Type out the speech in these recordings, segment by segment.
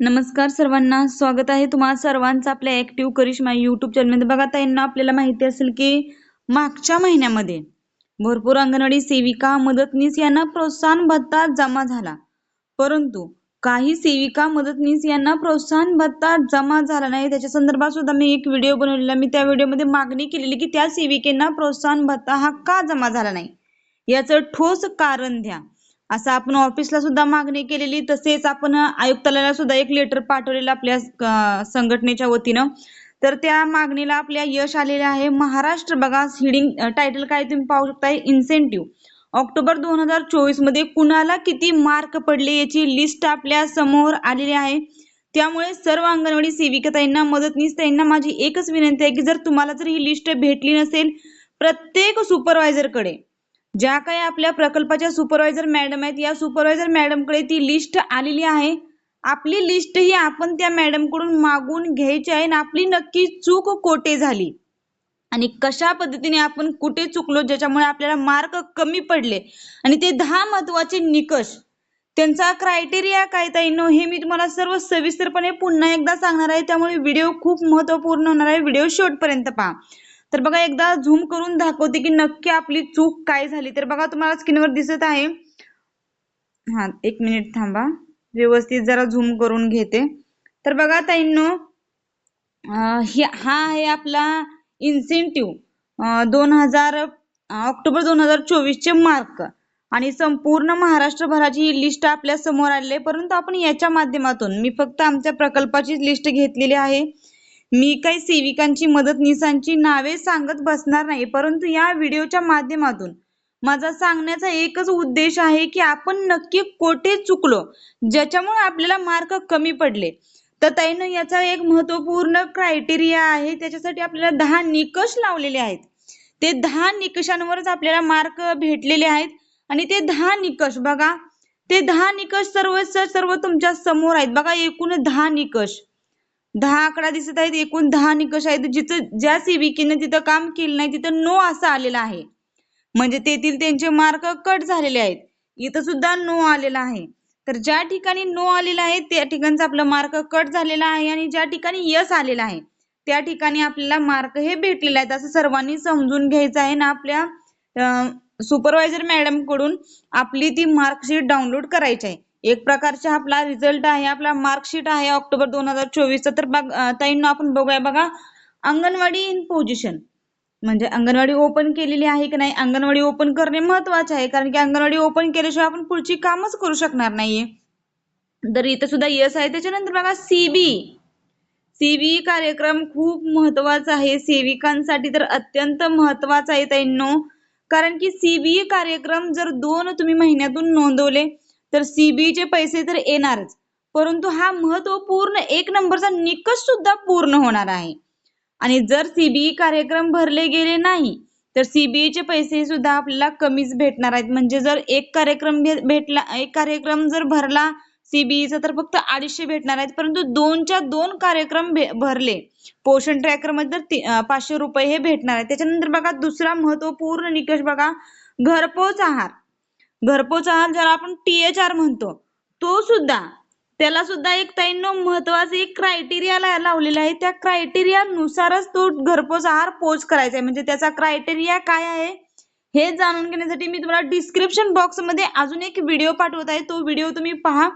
नमस्कार सर्वांना स्वागत आहे तुम्हा सर्वांचं आपल्या ऍक्टिव्ह करिश्मा युट्यूब चॅनलमध्ये बघा ताईंना आपल्याला माहिती असेल की मागच्या महिन्यामध्ये भरपूर अंगणवाडी सेविका मदतनीस यांना प्रोत्साहन भत्ता जमा झाला. परंतु काही सेविका मदतनीस यांना प्रोत्साहन भत्ता जमा झाला नाही. त्याच्या संदर्भात सुद्धा मी एक व्हिडिओ बनवलेला. मी त्या व्हिडिओमध्ये मागणी केलेली की त्या सेविकेंना प्रोत्साहन भत्ता हा का जमा झाला नाही? याचं ठोस कारण द्या. असं आपण ऑफिसला सुद्धा मागणी केलेली. तसेच आपण आयुक्तालयाला सुद्धा एक लेटर पाठवलेलं आपल्या संघटनेच्या वतीनं. तर त्या मागणीला आपल्या यश आलेले आहे. महाराष्ट्र बघा हिडिंग टायटल काय तुम्ही पाहू शकता इन्सेंटिव्ह ऑक्टोबर दोन हजार चोवीसमध्ये कुणाला किती मार्क पडले याची लिस्ट आपल्यासमोर आलेली आहे. त्यामुळे सर्व अंगणवाडी सेविकाताईंना मदतनीस ताईंना माझी एकच विनंती आहे की जर तुम्हाला जर ही लिस्ट भेटली नसेल प्रत्येक सुपरवायझरकडे ज्या काही आपल्या प्रकल्पाच्या सुपरवायझर मॅडम आहेत या सुपरवायझर मॅडमकडे ती लिस्ट आलेली आहे. आपली लिस्ट ही आपण त्या मॅडमकडून मागून घ्यायची आहे आणि आपली नक्की चूक कोठे झाली? आणि कशा पद्धतीने आपण कुठे चुकलो ज्याच्यामुळे आपल्याला मार्क कमी पडले? आणि ते दहा महत्त्वाचे निकष त्यांचा क्रायटेरिया काय ताईनो हे मी तुम्हाला सर्व सविस्तरपणे पुन्हा एकदा सांगणार आहे. त्यामुळे व्हिडिओ खूप महत्त्वपूर्ण होणार आहे. व्हिडिओ शेवटपर्यंत पहा. तर बघा एकदा झूम करून दाखवते की नक्की आपली चूक काय झाली. तर बघा तुम्हाला स्क्रीनवर दिसत आहे. हा एक मिनिट थांबा. व्यवस्थित जरा झूम करून घेते. तर बघा ताईंनो हा आहे आपला इन्सेंटिव्ह दोन हजार ऑक्टोबर दोन हजार चोवीस चे मार्क आणि संपूर्ण महाराष्ट्रभराची ही लिस्ट आपल्यासमोर आलेली आहे. परंतु आपण याच्या माध्यमातून मी फक्त आमच्या प्रकल्पाची लिस्ट घेतलेली आहे. मी काही सेविकांची मदतनीसांची नावे सांगत बसणार नाही परंतु या व्हिडिओच्या माध्यमातून माझा सांगण्याचा एकच उद्देश आहे की आपण नक्की कोठे चुकलो ज्याच्यामुळे आपल्याला मार्क कमी पडले. तर ताईनं याचा एक महत्त्वपूर्ण क्रायटेरिया आहे त्याच्यासाठी आपल्याला दहा निकष लावलेले आहेत. ते दहा निकषांवरच आपल्याला मार्क भेटलेले आहेत आणि ते दहा निकष बघा ते दहा निकष सर्व सर्व तुमच्यासमोर आहेत. बघा एकूण दहा निकष. दहा आकडा दिसत आहेत एकूण दहा निकष आहेत. जिथं ज्या सेविकेने तिथं काम केलं नाही तिथं नो असं आलेलं आहे. म्हणजे तेथील त्यांचे मार्क कट झालेले आहेत. इथं सुद्धा नो आलेला आहे. तर ज्या ठिकाणी नो आलेला आहे त्या ठिकाणचा आपला मार्क कट झालेला आहे आणि ज्या ठिकाणी यस आलेला आहे त्या ठिकाणी आपल्याला मार्क हे भेटलेले आहेत. असं सर्वांनी समजून घ्यायचं आहे ना आपल्या सुपरवायझर मॅडमकडून आपली ती मार्कशीट डाउनलोड करायची आहे. एक प्रकारचा आपला रिझल्ट आहे आपला मार्कशीट आहे ऑक्टोबर दोन हजार चोवीसचा. तर ताईंना आपण बघूया. बघा अंगणवाडी इन पोझिशन म्हणजे अंगणवाडी ओपन केलेली आहे की नाही? अंगणवाडी ओपन करणे महत्त्वाचे आहे कारण की अंगणवाडी ओपन केल्याशिवाय आपण पुढची कामच करू शकणार नाहीये. तर इथं सुद्धा यस आहे. त्याच्यानंतर बघा सीबी सीबी कार्यक्रम खूप महत्त्वाचा आहे. सेविकांसाठी तर अत्यंत महत्त्वाचा आहे ताईंनो. कारण की सीबी कार्यक्रम जर दोन तुम्ही महिन्यातून नोंदवले तर सीबीचे चे पैसे तर येणारच. परंतु हा महत्त्वपूर्ण एक नंबरचा निकष सुद्धा पूर्ण होणार आहे. आणि जर सीबीई कार्यक्रम भरले गेले नाही तर CBE चे पैसे सुद्धा आपल्याला कमीच भेटणार आहेत. म्हणजे जर एक कार्यक्रम भेटला एक कार्यक्रम जर भरला सीबीईचा चा तर फक्त अडीचशे भेटणार आहेत. परंतु दोनच्या दोन कार्यक्रम भरले पोषण ट्रॅकरमध्ये तर पाचशे रुपये हे भेटणार आहेत. त्याच्यानंतर बघा दुसरा महत्त्वपूर्ण निकष बघा घरपोच आहार. घरपोच आहार ज्याला आपण टीएचआर म्हणतो. तो सुद्धा त्याला सुद्धा एक ताईंनो महत्वाचं एक क्रायटेरिया लावलेला आहे. त्या क्रायटेरियानुसारच तो घरपोच आहार पोच करायचा आहे. म्हणजे त्याचा क्रायटेरिया काय आहे? हे जाणून घेण्यासाठी मी तुम्हाला डिस्क्रिप्शन बॉक्समध्ये अजून एक व्हिडिओ पाठवत आहे. तो व्हिडिओ तुम्ही पहा.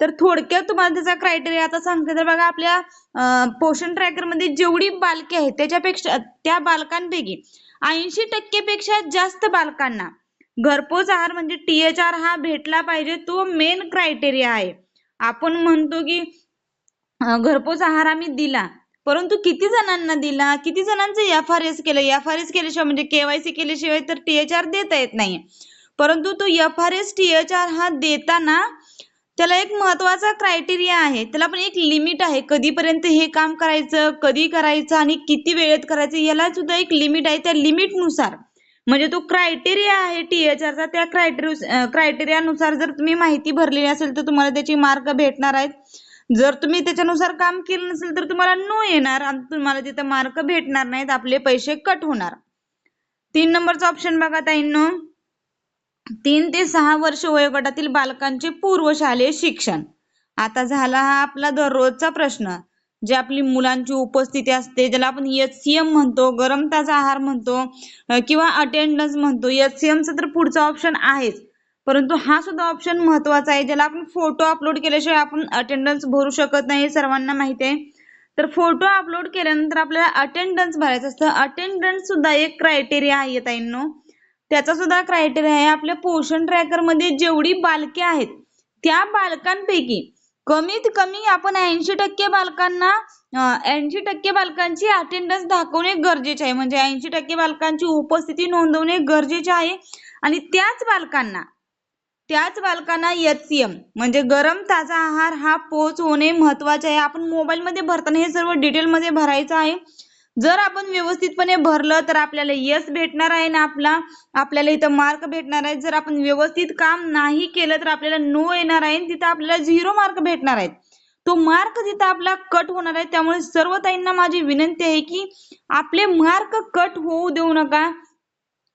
तर थोडक्यात तुम्हाला त्याचा क्रायटेरिया आता सांगते. तर बघा आपल्या पोषण ट्रॅकरमध्ये जेवढी बालके आहेत त्याच्यापेक्षा त्या बालकांपैकी ऐंशी टक्के पेक्षा जास्त बालकांना घरपोच आहार म्हणजे टीएचआर हा भेटला पाहिजे तो मेन क्रायटेरिया आहे. आपण म्हणतो की घरपोच आहार आम्ही दिला परंतु किती जणांना दिला किती जणांचं एफ आर एस केलं? एफ आर एस केल्याशिवाय म्हणजे केवायसी केल्याशिवाय तर टीएचआर देता येत नाही परंतु तो एफ आर एस टीएचआर हा देताना त्याला एक महत्त्वाचा क्रायटेरिया आहे. त्याला पण एक लिमिट आहे. कधीपर्यंत हे काम करायचं कधी करायचं आणि किती वेळेत करायचं याला सुद्धा एक लिमिट आहे. त्या लिमिटनुसार म्हणजे तो क्रायटेरिया आहे टीएचआरचा त्या क्रायटेरिया क्रायटेरियानुसार जर तुम्ही माहिती भरलेली असेल तर तुम्हाला त्याची मार्क भेटणार आहेत. जर तुम्ही त्याच्यानुसार काम केलं नसेल तर तुम्हाला नो येणार आणि तुम्हाला तिथं मार्क भेटणार नाहीत. आपले पैसे कट होणार. तीन नंबरचा ऑप्शन बघा ताईंनो. तीन ते सहा वर्ष वयोगटातील बालकांचे पूर्वशालेय शिक्षण. आता झाला हा आपला दररोजचा प्रश्न. जे आपली मुलांची उपस्थिती असते ज्याला आपण एच सीएम म्हणतो गरमताचा आहार म्हणतो किंवा अटेंडन्स म्हणतो एच सी एमचा तर पुढचा ऑप्शन आहेच. परंतु हा सुद्धा ऑप्शन महत्त्वाचा आहे ज्याला आपण फोटो अपलोड केल्याशिवाय आपण अटेंडन्स भरू शकत नाही सर्वांना माहिती आहे. तर फोटो अपलोड केल्यानंतर आपल्याला अटेंडन्स भरायचं असतं. अटेंडन्स सुद्धा एक क्रायटेरिया आहे ताईंनो. त्याचा सुद्धा क्रायटेरिया आहे आपल्या पोषण ट्रॅकरमध्ये जेवढी बालके आहेत त्या बालकांपैकी कमीत कमी आपण ऐंशी टक्के बालकांना ऐंशी टक्के बालकांची अटेंडन्स दाखवणे गरजेचे आहे. म्हणजे ऐंशी टक्के बालकांची उपस्थिती नोंदवणे गरजेचे आहे. आणि त्याच बालकांना त्याच बालकांना एचसीएम म्हणजे गरम ताजा आहार हा पोच होणे महत्त्वाचे आहे. आपण मोबाईलमध्ये भरताना हे सर्व डिटेलमध्ये भरायचं आहे. जर आपण व्यवस्थितपणे भरलं तर आपल्याला यस भेटणार आहे ना आपला. आपल्याला इथं मार्क भेटणार आहे जर आपण व्यवस्थित काम नाही केलं तर आपल्याला नो येणार आहे. आणि तिथं आपल्याला झिरो मार्क भेटणार आहेत. तो मार्क तिथं आपला कट होणार आहे त्यामुळे सर्व ताईंना माझी विनंती आहे की आपले मार्क कट होऊ देऊ नका.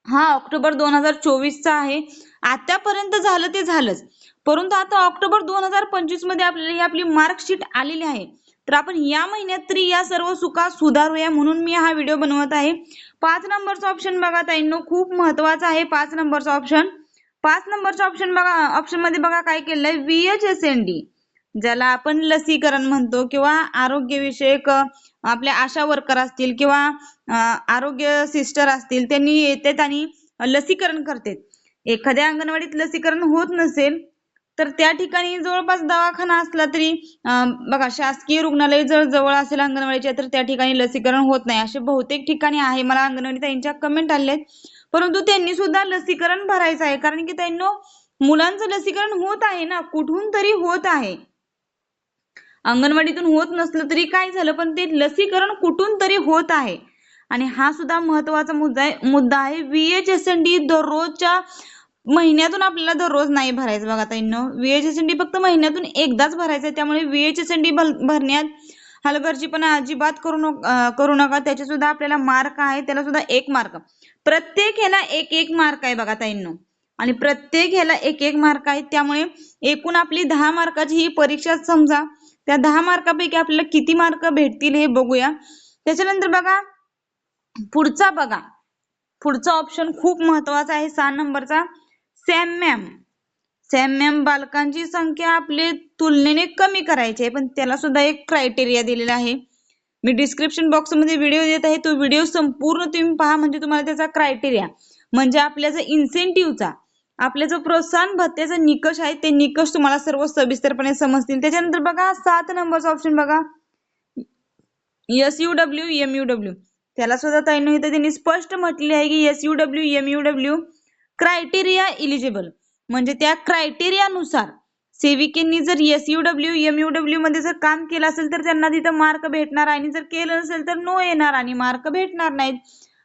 हा ऑक्टोबर दोन हजार चोवीसचा आहे. आतापर्यंत झालं ते झालंच. परंतु आता ऑक्टोबर दोन हजार पंचवीसमध्ये आपल्याला ही आपली मार्कशीट आलेली आहे. तर आपण या महिन्यात तरी या सर्व चुका सुधारूया म्हणून मी हा व्हिडिओ बनवत आहे. पाच नंबरचा ऑप्शन बघा ताईंनो खूप महत्त्वाचा आहे पाच नंबरचा ऑप्शन पाच नंबरचा ऑप्शन बघा ऑप्शनमध्ये बघा काय केलेलं आहे व्हीएचएसएनडी ज्याला आपण लसीकरण म्हणतो किंवा आरोग्यविषयक आपल्या आशा वर्कर असतील किंवा आरोग्य सिस्टर असतील त्यांनी येतात आणि लसीकरण करतात. एखाद्या अंगणवाडीत लसीकरण होत नसेल तर त्या ठिकाणी जवळपास दवाखाना असला तरी बघा शासकीय रुग्णालय जर जवळ असेल अंगणवाडीच्या तर त्या ठिकाणी लसीकरण होत नाही. असे बहुतेक ठिकाणी आहे. मला अंगणवाडी ताईंच्या कमेंट आले परंतु त्यांनी सुद्धा लसीकरण भरायचं आहे. कारण की त्यांना मुलांचं लसीकरण होत आहे ना. कुठून तरी होत आहे. अंगणवाडीतून होत नसलं तरी काय झालं? पण ते लसीकरण कुठून तरी होत आहे. आणि हा सुद्धा महत्त्वाचा मुद्दा आहे. मुद्दा आहे व्हीएचएसएनडी दररोजच्या महिन्यातून आपल्याला दररोज नाही भरायचं. बघा ताईंनो डी फक्त महिन्यातून एकदाच भरायचं आहे. त्यामुळे व्हीएचएसएनडी भरण्यात हलगर्जीपणा अजिबात करू नका करू नका. त्याचे सुद्धा आपल्याला मार्क आहे. त्याला सुद्धा एक मार्क प्रत्येक ह्याला एक एक मार्क आहे बघा ताईंनो आणि प्रत्येक ह्याला एक एक मार्क आहे. त्यामुळे एकूण आपली दहा मार्काची ही परीक्षा समजा त्या दहा मार्कापैकी आपल्याला किती मार्क भेटतील हे बघूया. त्याच्यानंतर बघा पुढचा बघा. पुढचा ऑप्शन खूप महत्त्वाचा आहे. सहा नंबरचा. सॅमॅम सॅमॅम बालकांची संख्या आपली तुलनेने कमी करायची आहे पण त्याला सुद्धा एक क्रायटेरिया दिलेला आहे. मी डिस्क्रिप्शन बॉक्समध्ये व्हिडिओ देत आहे तो व्हिडिओ संपूर्ण तुम्ही पहा म्हणजे तुम्हाला त्याचा क्रायटेरिया म्हणजे आपल्या जो इन्सेंटिव्हचा आपल्या जो प्रोत्साहन भत्त्याचा निकष आहे ते निकष तुम्हाला सर्व सविस्तरपणे समजतील. त्याच्यानंतर बघा सात नंबरचा ऑप्शन बघा. S U W M U W त्याला सुद्धा ताईनं इथं त्यांनी स्पष्ट म्हटले आहे की S U W M U W criteria eligible म्हणजे त्या क्रायटेरियानुसार सेविकेंनी जर S U W M U W मध्ये जर काम केलं असेल तर त्यांना तिथं मार्क भेटणार आणि जर केलं नसेल तर नो येणार आणि मार्क भेटणार नाहीत.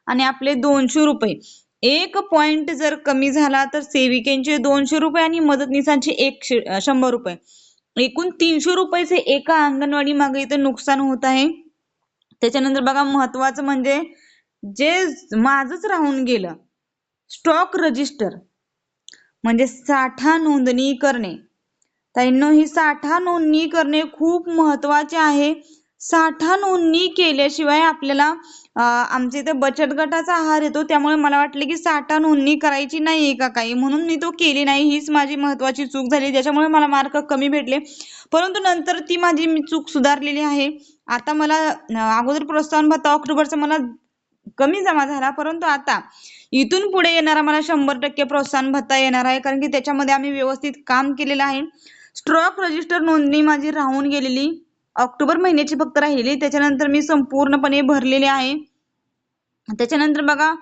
आणि आपले दोनशे रुपये. एक पॉइंट जर कमी झाला तर सेविकेंचे दोनशे रुपये आणि मदतनीसांचे एकशे शंभर रुपये. एकूण तीनशे रुपयाचे एका अंगणवाडी मागे इथं नुकसान होत आहे. त्याच्यानंतर बघा महत्वाचं म्हणजे जे माझंच राहून गेलं स्टॉक रजिस्टर म्हणजे साठा नोंदणी करणे. ताईंनो ही साठा नोंदणी करणे खूप महत्त्वाचे आहे. साठा नोंदणी केल्याशिवाय आपल्याला आमच्या इथे बचत गटाचा आहार येतो. त्यामुळे मला वाटलं की साठा नोंदणी करायची नाही का काही? म्हणून मी तो केली नाही. हीच माझी महत्वाची चूक झाली. ज्याच्यामुळे मला मार्क कमी भेटले. परंतु नंतर ती माझी मी चूक सुधारलेली आहे. आता मला अगोदर प्रोत्साहन भत्ता ऑक्टोबरचा मला कमी जमा झाला. परंतु आता इथून पुढे येणारा मला शंभर टक्के प्रोत्साहन भत्ता येणार आहे. कारण की त्याच्यामध्ये आम्ही व्यवस्थित काम केलेलं आहे. स्ट्रॉक रजिस्टर नोंदणी माझी राहून गेलेली. ऑक्टोबर महिन्याची फक्त राहिली. त्याच्यानंतर मी संपूर्णपणे भरलेली आहे. त्याच्यानंतर बघा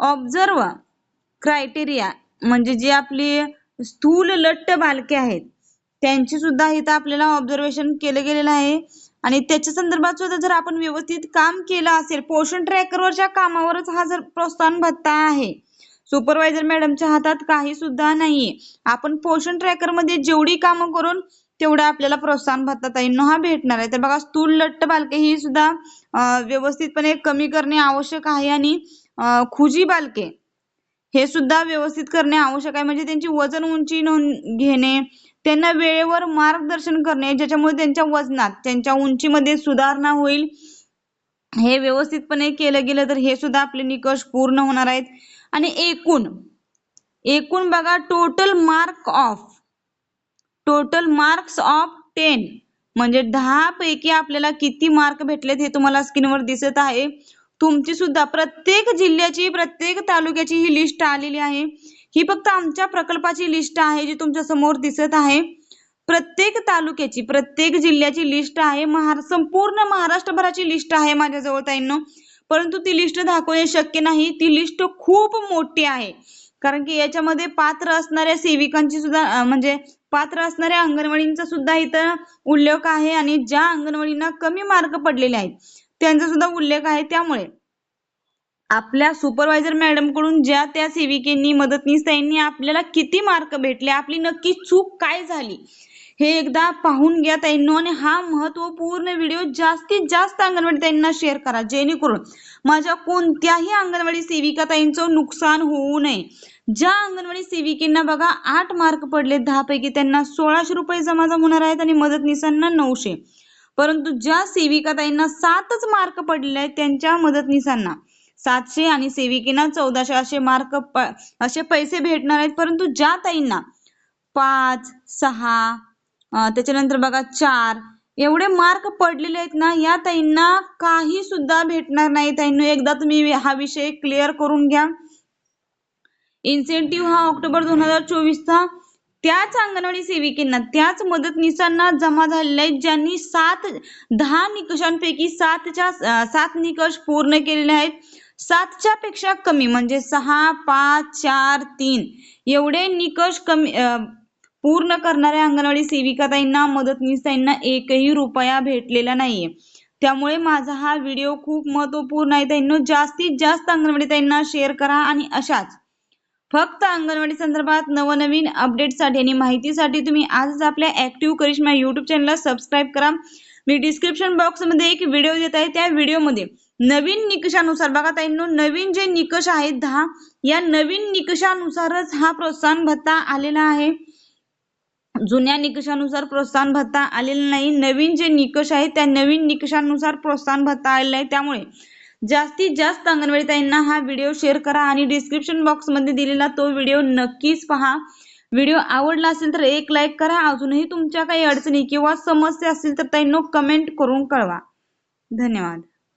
ऑब्झर्व क्रायटेरिया म्हणजे जी आपली स्थूल लट्ट बालके आहेत त्यांची सुद्धा इथं आपल्याला ऑब्झर्वेशन केलं गेलेलं आहे. आणि त्याच्या संदर्भात सुद्धा जर आपण व्यवस्थित काम केलं असेल पोषण ट्रॅकरवरच्या कामावरच हा जर प्रोत्साहन भत्ता आहे. सुपरवायझर मॅडमच्या हातात काही सुद्धा नाहीये. आपण पोषण ट्रॅकरमध्ये जेवढी कामं करून तेवढा आपल्याला प्रोत्साहन भत्ता ताईंनो हा भेटणार आहे. तर बघा स्थूल लट्ट बालके ही सुद्धा व्यवस्थितपणे कमी करणे आवश्यक आहे आणि खुजी बालके हे सुद्धा व्यवस्थित करणे आवश्यक आहे. म्हणजे त्यांची वजन उंची नोंद घेणे त्यांना वेळेवर मार्गदर्शन करणे ज्याच्यामुळे त्यांच्या वजनात त्यांच्या उंचीमध्ये सुधारणा होईल. हे व्यवस्थितपणे केलं गेलं तर हे सुद्धा आपले निकष पूर्ण होणार आहेत. आणि एकूण एकूण बघा total mark of total marks of ten म्हणजे दहा पैकी आपल्याला किती मार्क भेटलेत हे तुम्हाला स्क्रीनवर दिसत आहे. तुमची सुद्धा प्रत्येक जिल्ह्याची प्रत्येक तालुक्याची ही लिस्ट आलेली आहे. ही फक्त आमच्या प्रकल्पाची लिस्ट आहे जी तुमच्यासमोर दिसत आहे. प्रत्येक तालुक्याची प्रत्येक जिल्ह्याची लिस्ट आहे. महार संपूर्ण महाराष्ट्रभराची लिस्ट आहे माझ्याजवळ ताईंनो परंतु ती लिस्ट दाखवणे शक्य नाही. ती लिस्ट खूप मोठी आहे. कारण की याच्यामध्ये पात्र असणाऱ्या सेविकांची सुद्धा म्हणजे पात्र असणाऱ्या अंगणवाडींचा सुद्धा इथं उल्लेख आहे आणि ज्या अंगणवाडींना कमी मार्क पडलेले आहेत त्यांचा सुद्धा उल्लेख आहे त्यामुळे. आपल्या सुपरवायझर मॅडमकडून ज्या त्या सेविकेंनी मदतनीस ताईंनी आपल्याला किती मार्क भेटले आपली नक्की चूक काय झाली हे एकदा पाहून घ्या ताईंनो आणि हा महत्त्वपूर्ण व्हिडिओ जास्तीत जास्त अंगणवाडी ताईंना शेअर करा जेणेकरून माझ्या कोणत्याही अंगणवाडी सेविका ताईंचं नुकसान होऊ नये. ज्या अंगणवाडी सेविकेंना बघा आठ मार्क पडले दहा पैकी त्यांना सोळाशे रुपये जमा होणार आहेत आणि मदतनीसांना नऊशे. परंतु ज्या सेविका ताईंना सातच मार्क पडले आहेत त्यांच्या मदतनीसांना सातशे आणि सेविकेना चौदाशे असे मार्क असे पैसे भेटणार आहेत. परंतु ज्या ताईंना पाच सहा त्याच्यानंतर बघा चार एवढे मार्क पडलेले आहेत ना या ताईंना काही सुद्धा भेटणार नाही. ताईंना एकदा तुम्ही हा विषय क्लिअर करून घ्या. इन्सेंटिव्ह हा ऑक्टोबर दोन हजार चोवीसचा त्याच अंगणवाडी सेविकेंना त्याच मदतनीसांना जमा झालेल्या आहेत ज्यांनी सात दहा निकषांपैकी सातच्या सात निकष पूर्ण केलेले आहेत. सातच्या पेक्षा कमी म्हणजे सहा पाच चार तीन. एवढे निकष कमी पूर्ण करणाऱ्या अंगणवाडी सेविकाताईंना मदतनीसांना एकही रुपया भेटलेला नाहीये. त्यामुळे माझा हा व्हिडिओ खूप महत्त्वपूर्ण आहे ताईंनो. जास्तीत जास्त अंगणवाडी ताईंना शेअर करा आणि अशाच. फक्त अंगणवाडी संदर्भात नवनवीन अपडेटसाठी आणि माहितीसाठी तुम्ही आजच आपल्या ऍक्टिव्ह करिश्मा युट्यूब चॅनलला सबस्क्राईब करा. मी डिस्क्रिप्शन बॉक्समध्ये एक व्हिडिओ देत आहे त्या व्हिडिओमध्ये नवीन निकषानुसार बघा ताईंनो नवीन जे निकष आहेत दहा या नवीन निकषानुसारच हा प्रोत्साहन भत्ता आलेला आहे. जुन्या निकषानुसार प्रोत्साहन भत्ता आलेला नाही नवीन जे निकष आहेत त्या नवीन निकषानुसार प्रोत्साहन भत्ता आलेला आहे. त्यामुळे जास्तीत जास्त अंगणवाडी ताईंना हा व्हिडिओ शेअर करा आणि डिस्क्रिप्शन बॉक्समध्ये दिलेला तो व्हिडिओ नक्कीच पहा. व्हिडिओ आवडला असेल तर एक लाईक करा. अजूनही तुमच्या काही अडचणी किंवा समस्या असतील तर ताईंनो कमेंट करून कळवा. धन्यवाद.